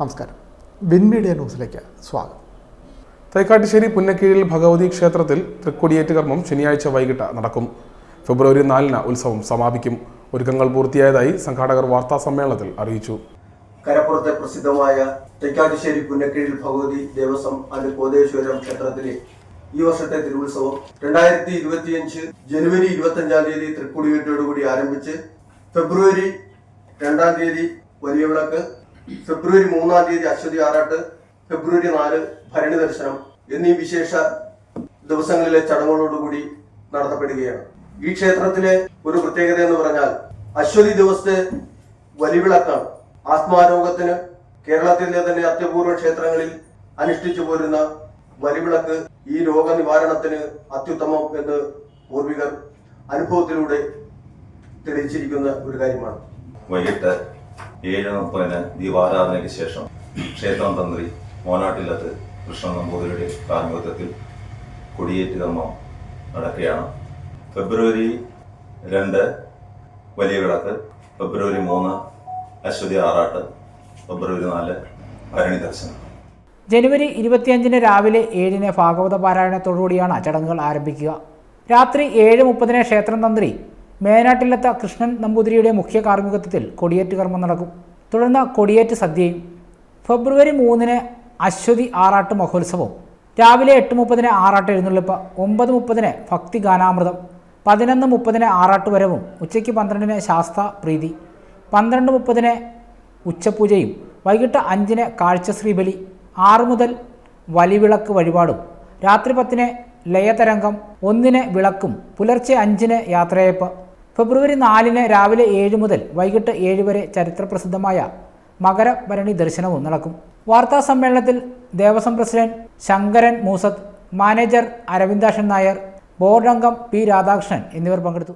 നമസ്കാരം. Win media ന്യൂസിലേക്ക് സ്വാഗതം. തൈക്കാട്ടുശ്ശേരി പുന്നക്കീഴിൽ ഭഗവതി ക്ഷേത്രത്തിൽ തൃക്കൊടിയേറ്റ് കർമ്മം ശനിയാഴ്ച വൈകിട്ട് നടക്കും. ഫെബ്രുവരി നാലിന് ഉത്സവം സമാപിക്കും. ഒരുക്കങ്ങൾ പൂർത്തിയായതായി സംഘാടകർ വാർത്താ സമ്മേളനത്തിൽ അറിയിച്ചു. കരപ്പുറത്തെ പ്രസിദ്ധമായ തൈക്കാട്ടുശ്ശേരി പുന്നക്കീഴിൽ ഭഗവതി ദേവസ്വം ആൻഡ് കോതേശ്വരം ക്ഷേത്രത്തിലെ ഈ വർഷത്തെ തിരുവുത്സവം രണ്ടായിരത്തി ഇരുപത്തിയഞ്ച് ജനുവരി ഇരുപത്തി അഞ്ചാം തീയതി തൃക്കുടിയേറ്റോടുകൂടി ആരംഭിച്ച് ഫെബ്രുവരി രണ്ടാം തീയതി വലിയ വിളക്ക് ഫെബ്രുവരി മൂന്നാം തീയതി അശ്വതി ആറാട്ട് ഫെബ്രുവരി നാല് ഭരണി ദർശനം എന്നീ വിശേഷ ദിവസങ്ങളിലെ ചടങ്ങുകളോടുകൂടി നടത്തപ്പെടുകയാണ്. ഈ ക്ഷേത്രത്തിലെ ഒരു പ്രത്യേകത എന്ന് പറഞ്ഞാൽ അശ്വതി ദിവസത്തെ വലിവിളക്കാണ്. ആത്മാരോഗത്തിന് കേരളത്തിലെ തന്നെ അത്യപൂർവ ക്ഷേത്രങ്ങളിൽ അനുഷ്ഠിച്ചു പോരുന്ന വലിവിളക്ക് ഈ രോഗനിവാരണത്തിന് അത്യുത്തമം എന്ന് പൂർവികർ അനുഭവത്തിലൂടെ തെളിയിച്ചിരിക്കുന്ന ഒരു കാര്യമാണ്. വൈകിട്ട് ഏഴ് മുപ്പതിന് ദീപാരാധനയ്ക്ക് ശേഷം ക്ഷേത്രം തന്ത്രി മോനാട്ടില്ലത്ത് കൃഷ്ണൻ നമ്പൂതിരിയുടെ കാർമ്മികത്വത്തിൽ കൊടിയേറ്റ് കർമ്മം നടക്കുകയാണ്. ഫെബ്രുവരി രണ്ട് വലിയ വിളക്ക് ഫെബ്രുവരി മൂന്ന് അശ്വതി ആറാട്ട് ഫെബ്രുവരി നാല് ഭരണി ദർശനം. ജനുവരി ഇരുപത്തിയഞ്ചിന് രാവിലെ ഏഴിന് ഭാഗവത പാരായണത്തോടുകൂടിയാണ് ചടങ്ങുകൾ ആരംഭിക്കുക. രാത്രി ഏഴ് മുപ്പതിന് ക്ഷേത്രം തന്ത്രി മേനാട്ടിലത്ത കൃഷ്ണൻ നമ്പൂതിരിയുടെ മുഖ്യ കാർമ്മികത്വത്തിൽ കൊടിയേറ്റ് കർമ്മം നടക്കും. തുടർന്ന് കൊടിയേറ്റ് സദ്യയും. ഫെബ്രുവരി മൂന്നിന് അശ്വതി ആറാട്ട് മഹോത്സവം രാവിലെ എട്ട് മുപ്പതിന് ആറാട്ട് എഴുന്നള്ളിപ്പ് ഒമ്പത് മുപ്പതിന് ഭക്തി ഗാനാമൃതം പതിനൊന്ന് മുപ്പതിന് ആറാട്ട് വരവും ഉച്ചയ്ക്ക് പന്ത്രണ്ടിന് ശാസ്ത പ്രീതി പന്ത്രണ്ട് മുപ്പതിന് ഉച്ചപൂജയും വൈകിട്ട് അഞ്ചിന് കാഴ്ചശ്രീബലി ആറ് മുതൽ വലിവിളക്ക് വഴിപാടും രാത്രി പത്തിന് ലയതരംഗം ഒന്നിന് വിളക്കും പുലർച്ചെ അഞ്ചിന് യാത്രയയപ്പ് ഫെബ്രുവരി നാലിന് രാവിലെ ഏഴ് മുതൽ വൈകിട്ട് ഏഴ് വരെ ചരിത്രപ്രസിദ്ധമായ മകരഭരണി ദർശനവും നടക്കും. വാർത്താ സമ്മേളനത്തിൽ Devaswom president Sankaran Moosath manager Aravindakshan Nair board അംഗം പി രാധാകൃഷ്ണൻ എന്നിവർ പങ്കെടുത്തു.